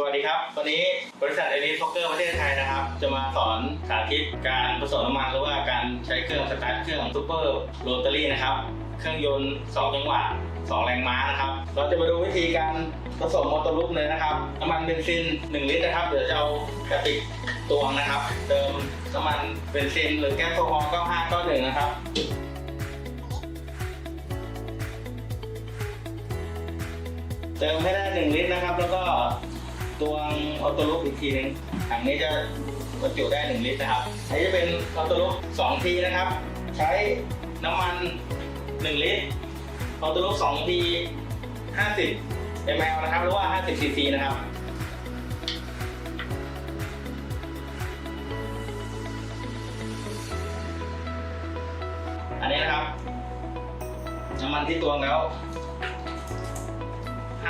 สวัสดีครับ วันนี้บริษัทเอลิสพ็อกเกอร์ประเทศไทยนะครับ จะมาสอนสาธิตการผสมน้ำมันหรือว่าการใช้เครื่องสตาร์ทเครื่องซูเปอร์โรตารี่นะครับ เครื่องยนต์ 2 จังหวะ 2 แรงม้านะครับ เราจะมาดูวิธีการผสมมอเตอร์ลูปเลยนะครับ น้ำมันเบนซิน 1 ลิตรนะครับ เดี๋ยวจะเอากระติกตวงนะครับ เติมน้ำมันเบนซิน หรือแก๊สโซฮอล์95 91นะครับเติมให้ได้ 1 ลิตรนะครับ แล้วก็ ตวงออโตลูปอีกทีหนึงถังนี้จะบรรจุได้ 1 ลิตรนะครับอันนี้จะเป็นออโต้ลูป2ทีนะครับ ใช้น้ำมัน 1 ลิตรออโต้ลูป2ที50 ml นะครับ หรือว่า 50 cc นะครับอันนี้นะครับ น้ำมันที่ตวงแล้ว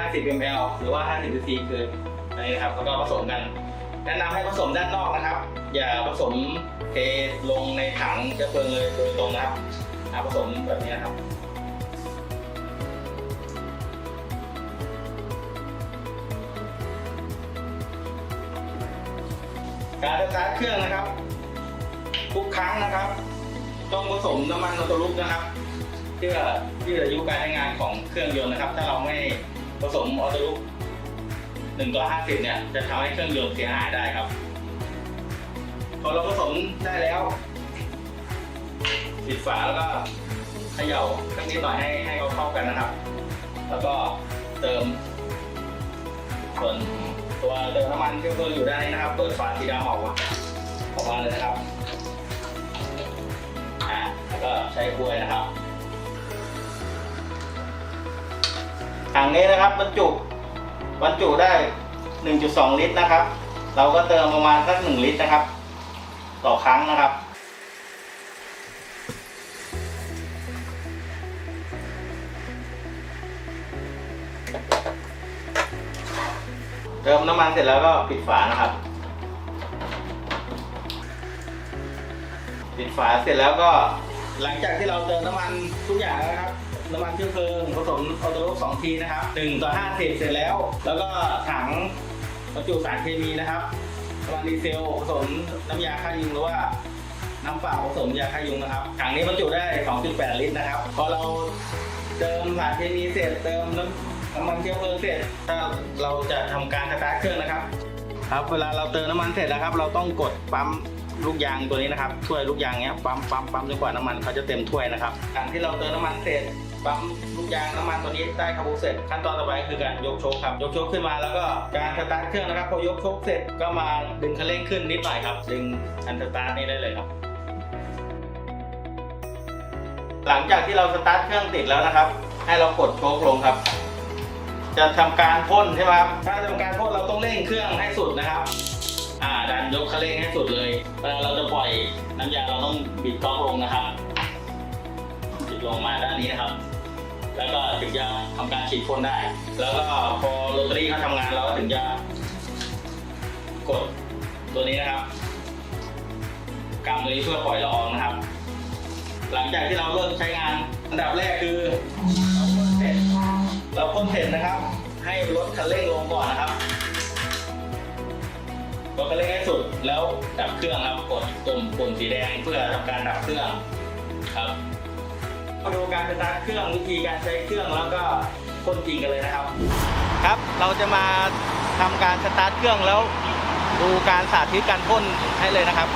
50 ml หรือว่า 50 cc คืออันนี้นะครับแล้วก็ผสมกัน แนะนำให้ผสมด้านนอกนะครับ อย่าผสมเทลงในถังเชื้อเพลิงเลยโดยตรงนะครับผสมแบบนี้นะครับการสตาร์ทเครื่องนะครับ ทุกครั้งนะครับ ต้องผสมน้ำมันออโตลุกนะครับ เพื่อยืดอายุการใช้งานของเครื่องยนต์นะครับ ถ้าเราไม่ ผสมออโตลุกหนึ่งต่อห้าสิบเนี่ย จะทำให้เครื่องยนต์เสียหายได้ครับ พอเราผสมได้แล้วปิดฝาแล้วก็เขย่าสักนิดหน่อยให้ให้เขาเข้ากันนะครับ แล้วก็เติม ส่วนตัวเติมน้ำมันที่เพิ่มอยู่ด้านนี้นะครับ เปิดฝาสีดำออกมาออกมาเลยนะครับ อ่าแล้วก็ใช้กล้วยนะครับ ถังนี้นะครับบรรจุบรรจุได้ 1.2 ลิตรนะครับ เราก็เติมประมาณสัก 1 ลิตรนะครับ ต่อครั้งนะครับเติมน้ำมันเสร็จแล้วก็ปิดฝานะครับ ปิดฝาเสร็จแล้วก็หลังจากที่เราเติมน้ำมันทุกอย่างแล้วนะครับ น้ำมันเชื้อเพลิงผสมออโตโลกสองทีนะครับหนึ่งต่อห้าสิบเสร็จแล้ว แล้วก็ถังบรรจุสารเคมีนะครับน้ำมันดีเซลผสมน้ำยาฆ่ายุงหรือว่าน้ำเปล่าผสมยาฆ่ายุงนะครับ ถังนี้บรรจุได้ 2.8 ลิตรนะครับ พอเราเติมสารเคมีเสร็จ เติมน้ำน้ำมันเชื้อเพลิงเสร็จ ถ้าเราจะทำการสตาร์ทเครื่องนะครับ ครับ เวลาเราเติมน้ำมันเสร็จแล้วครับ เราต้องกดปั๊มลูกยางตัวนี้นะครับถ้วยลูกยางเนี้ยปั๊มปั๊มปั๊มจนกว่าน้ำมันเขาจะเต็มถ้วยนะครับหลังที่เราเติมน้ำมันเสร็จ ปั๊มลูกยางน้ำมันตัวนี้ได้คาบูเสร็จ ขั้นตอนต่อไปคือการยกโชคครับ ยกโชคขึ้นมาแล้วก็การสตาร์ทเครื่องนะครับ พอยกโชคเสร็จก็มาดึงคันเร่งขึ้นนิดหน่อยครับ ดึงอันสตาร์ทนี่ได้เลยครับ หลังจากที่เราสตาร์ทเครื่องติดแล้วนะครับ ให้เรากดโชคลงครับ จะทำการพ่นใช่ไหมครับถ้าทำการพ่นเราต้องเร่งเครื่องให้สุดนะครับอ่าดันยกคันเร่งให้สุดเลยเวลาเราจะปล่อยน้ำยาเราต้องบิดก๊อกลงนะครับ ลงมาด้านนี้นะครับ แล้วก็ถึงจะทำการฉีดพ่นได้ แล้วก็พอโรตารี่เขาทำงานเราก็ถึงจะกดตัวนี้นะครับกำตัวนี้เพื่อปล่อยละอองนะครับ หลังจากที่เราเริ่มใช้งานอันดับแรกคือเราพ่นเสร็จเราพ่นเสร็จนะครับ ให้ลดคันเร่งลงก่อนนะครับลดคันเร่งให้สุดแล้วดับเครื่องครับกดตุ่มปุ่มสีแดงเพื่อทำการดับเครื่องครับ มาดูการสตาร์ทเครื่องวิธีการใช้เครื่องแล้วก็พ่นจริงกันเลยนะครับ ครับเราจะมาทำการสตาร์ทเครื่องแล้วดูการสาธิตการพ่นให้เลยนะครับ